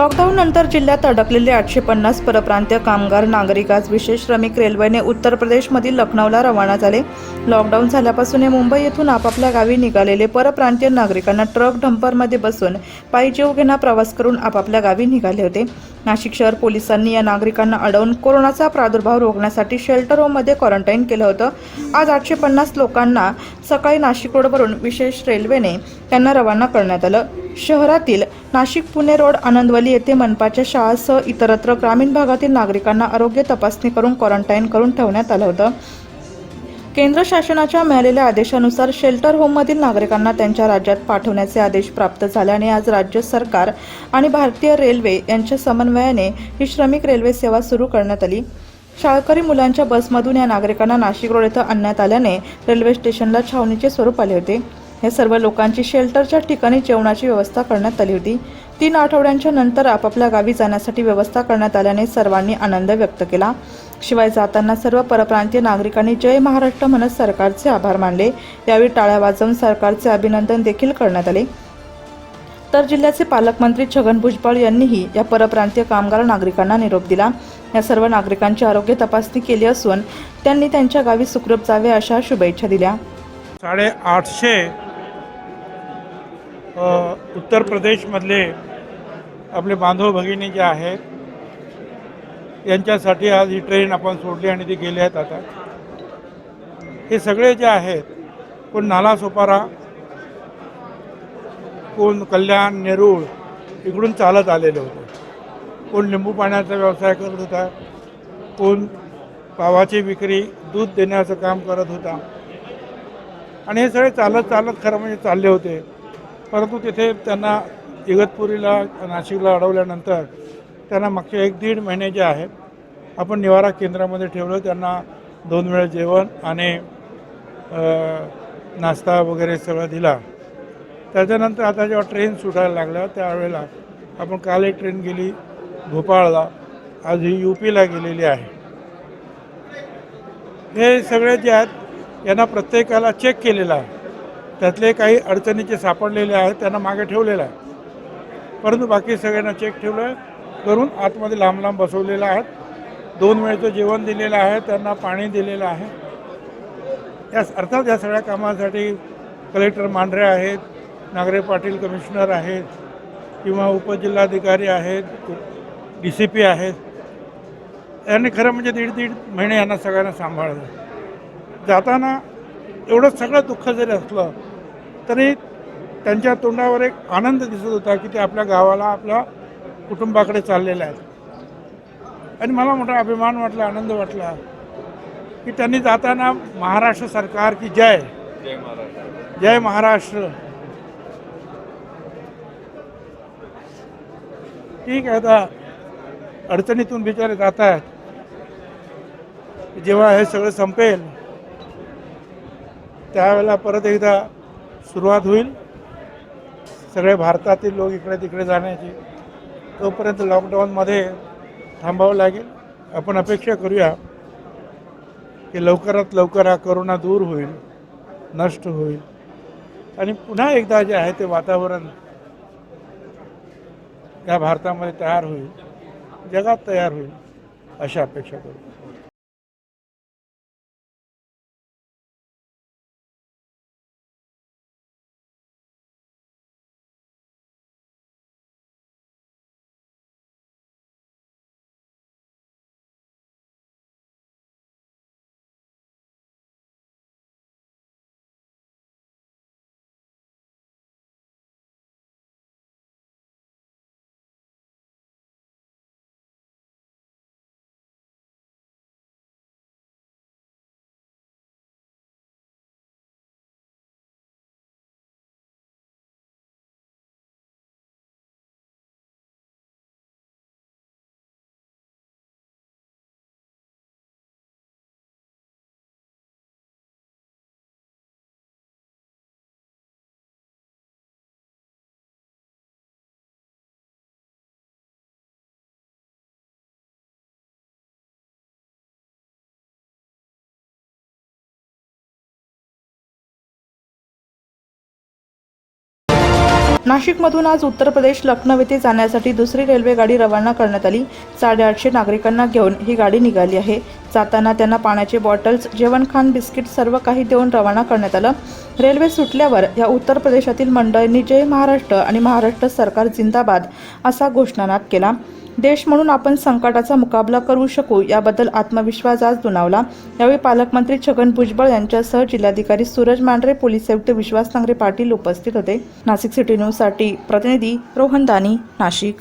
Lockdown नंतर जिल्ह्यात अडकलेले आठशे पन्नास परप्रांतीय कामगार नागरिक आज विशेष श्रमिक रेल्वेने उत्तर प्रदेशमधील लखनौला रवाना झाले. लॉकडाऊन झाल्यापासून हे मुंबई येथून आपापल्या गावी निघालेले परप्रांतीय नागरिकांना ट्रक डंपरमध्ये बसून पायी जीवघेणा प्रवास करून आपापल्या गावी निघाले होते. नाशिक शहर पोलिसांनी या नागरिकांना अडवून कोरोनाचा प्रादुर्भाव रोखण्यासाठी शेल्टर होममध्ये क्वारंटाईन केलं होतं. आज आठशे पन्नास लोकांना सकाळी नाशिक रोडवरून विशेष रेल्वेने त्यांना रवाना करण्यात आलं. शहरातील नाशिक पुणे रोड आनंदवली येथे मनपाच्या शाळासह इतरत्र ग्रामीण भागातील नागरिकांना आरोग्य तपासणी करून क्वारंटाईन करून ठेवण्यात आलं होतं. केंद्र शासनाच्या मिळालेल्या आदेशानुसार शेल्टर होममधील नागरिकांना त्यांच्या राज्यात पाठवण्याचे आदेश प्राप्त झाल्याने आज राज्य सरकार आणि भारतीय रेल्वे यांच्या समन्वयाने ही श्रमिक रेल्वे सेवा सुरू करण्यात आली. शाळकरी मुलांच्या बसमधून या नागरिकांना नाशिक रोड येथे आणण्यात आल्याने रेल्वे स्टेशनला छावणीचे स्वरूप आले होते. हे सर्व लोकांची शेल्टरच्या ठिकाणी जेवणाची व्यवस्था करण्यात आली होती. तीन आठवड्यांच्या नंतर आपापल्या गावी जाण्यासाठी व्यवस्था करण्यात आल्याने सर्वांनी आनंद व्यक्त केला. शिवाय जाताना सर्व परप्रांतीय नागरिकांनी जय महाराष्ट्र म्हणत सरकारचे आभार मानले. यावेळी टाळ्या वाजवून सरकारचे अभिनंदन देखील करण्यात आले. तर जिल्ह्याचे पालकमंत्री छगन भुजबळ यांनीही या परप्रांतीय कामगार नागरिकांना निरोप दिला. या सर्व नागरिकांची आरोग्य तपासणी केली असून त्यांनी त्यांच्या गावी सुखरूप जावे अशा शुभेच्छा दिल्या. साडेआठशे आठशे उत्तर प्रदेशमधले आपले बांधव भगिनी जे आहेत यांच्यासाठी आज ही ट्रेन आपण सोडली आणि ती गेले आहेत आता. हे सगळे जे आहेत कोण नालासोपारा कोण कल्याण नेरूळ इकडून चालत आलेले होते. कोण लिंबू पाण्याचा व्यवसाय करत होता कोण पावाची विक्री दूध देण्याचं काम करत होता. आणि हे सगळे चालत चालत खरं म्हणजे चालले होते. परंतु तिथे त्यांना इगतपुरीला नाशिकला अडवल्यानंतर त्यांना मागचे एक दीड महिने जे आहेत आपण निवारा केंद्रामध्ये ठेवलं. त्यांना दोन वेळा जेवण आणि नाश्ता वगैरे सगळं दिला. त्याच्यानंतर आता जेव्हा ट्रेन सुटायला लागल्या त्यावेळेला आपण काल एक ट्रेन गेली भोपाळला. आज ही यू पीला गेलेली आहे. हे सगळे जे आहेत यांना प्रत्येकाला चेक केलेला आहे. त्यातले काही अडचणीचे सापडलेले आहेत त्यांना मागे ठेवलेलं आहे. परंतु बाकी सगळ्यांना चेक ठेवलं आहे करून आतमध्ये लांब लांब बसवलेलं आहेत. दोन वेळेचं जेवण दिलेलं आहे त्यांना पाणी दिलेलं आहे. या अर्थात या सगळ्या कामासाठी कलेक्टर मांढरे आहेत नागरे पाटील कमिशनर आहेत किंवा उपजिल्हाधिकारी आहेत डी सी पी आहेत. यांनी खरं म्हणजे दीड दीड महिने यांना सगळ्यांना सांभाळलं. जाताना एवढं सगळं दुःख जरी असलं तरी त्यांच्या तोंडावर एक आनंद दिसत होता की ते आपल्या गावाला आपल्या कुटुंबाकडे चाललेले आहेत. आणि मला मोठा अभिमान वाटला आनंद वाटला की त्यांनी जाताना महाराष्ट्र सरकार की जय? जय महाराष्ट्र. ठीक आहे आता अडचणीतून बिचारे जात आहेत जेव्हा हे सगळं संपेल त्यावेळेला परत एकदा सुरुवात होईल. सगळे भारतातील लोक इकडे तिकडे जाण्याची. तोपर्यंत लॉकडाऊनमध्ये थांबावं लागेल. आपण अपेक्षा करूया की लवकरात लवकर हा करोना दूर होईल नष्ट होईल. आणि पुन्हा एकदा जे आहे ते वातावरण त्या भारतामध्ये तयार होईल जगात तयार होईल अशी अपेक्षा करू. नाशिकमधून आज उत्तर प्रदेश लखनौ येथे जाण्यासाठी दुसरी रेल्वे गाडी रवाना करण्यात आली. साडेआठशे नागरिकांना घेऊन ही गाडी निघाली आहे. जाताना त्यांना पाण्याचे बॉटल्स जेवणखान बिस्किट सर्व काही देऊन रवाना करण्यात आलं. रेल्वे सुटल्यावर या उत्तर प्रदेशातील मंडळींनी जय महाराष्ट्र आणि महाराष्ट्र सरकार जिंदाबाद असा घोषणानाद केला. देश म्हणून आपण संकटाचा मुकाबला करू शकू याबद्दल आत्मविश्वास आज दुणावला. यावेळी पालकमंत्री छगन भुजबळ यांच्यासह जिल्हाधिकारी सूरज मांढरे पोलीस आयुक्त विश्वास नांगरे पाटील उपस्थित होते. नाशिक सिटी न्यूजसाठी प्रतिनिधी रोहन दानी नाशिक.